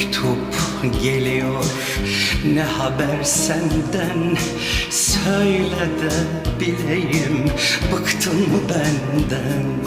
mektup geliyor. Ne haber senden? Söyle de bileyim. Bıktın mı benden?